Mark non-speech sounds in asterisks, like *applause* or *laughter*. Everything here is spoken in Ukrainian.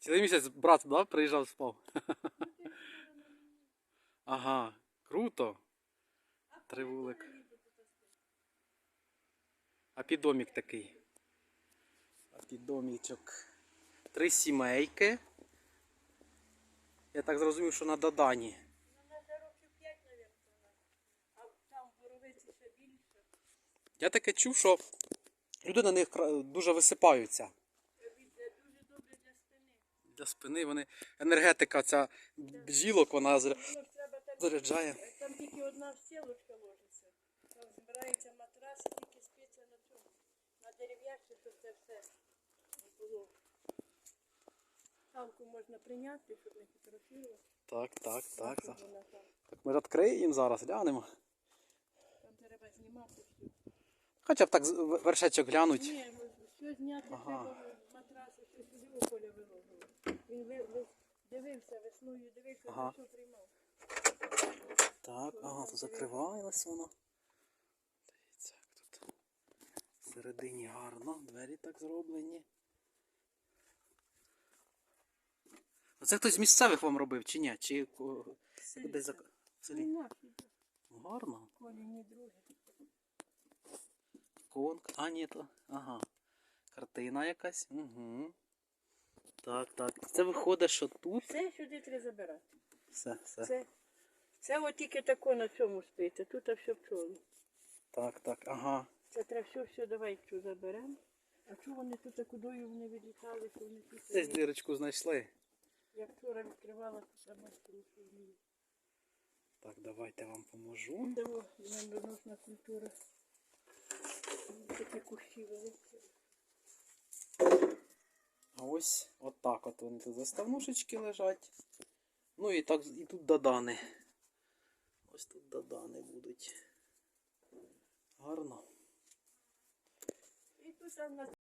Цілий місяць брат да, приїжджав спав. *laughs* Ага, круто. Три вулик. А підомік такий. А підомічок. Три сімейки. Я так зрозумів, що на Додані. Вона вже років 5, мабуть, а там в боровиці більше. Я таке чув, що люди на них дуже висипаються. Це дуже добре для спини. Для спини вони. Енергетика ця бджілок, вона зар- заряджає. там тільки одна стілочка ложиться. Там збирається матрас, тільки спиться на цьому. На дерев'яшці, то це все було. Самку можна прийняти, щоб не фотографувати. Так, так, так. Так. Так ми відкриємо їм зараз, глянемо. Там треба знімати все. Хоча б так з- вершечок глянуть. Ні, все зняти Ага. треба матраси, все сюди у поля виложили. Він ви, ви, дивився весною, дивився, Ага. все приймав. Так, ага, тут закривалось воно. Дивіться, як тут всередині гарно, двері так зроблені. Оце хтось з місцевих вам робив, чи ні? Чи десь за... Ну, селі? Гарно. колі не другі. Конг. А, ні, то. Ага. Картина якась. Угу. Так, так. Це виходить, що тут. Все сюди треба забирати. Все, все. Це, це от тільки тако на цьому а тут все пчоли. Так, так, ага. Це треба все, все, давай цю заберемо. А чого вони тут кудою вони відлітали, що вони тут? Десь дирочку знайшли. Я вчора відкривала, то сама що. Так, давайте вам поможу. Того медоносна культура. Такі кущі великі. Ось отак от вони тут заставнушечки лежать. Ну і так і тут додани. Ось тут додани будуть. Гарно.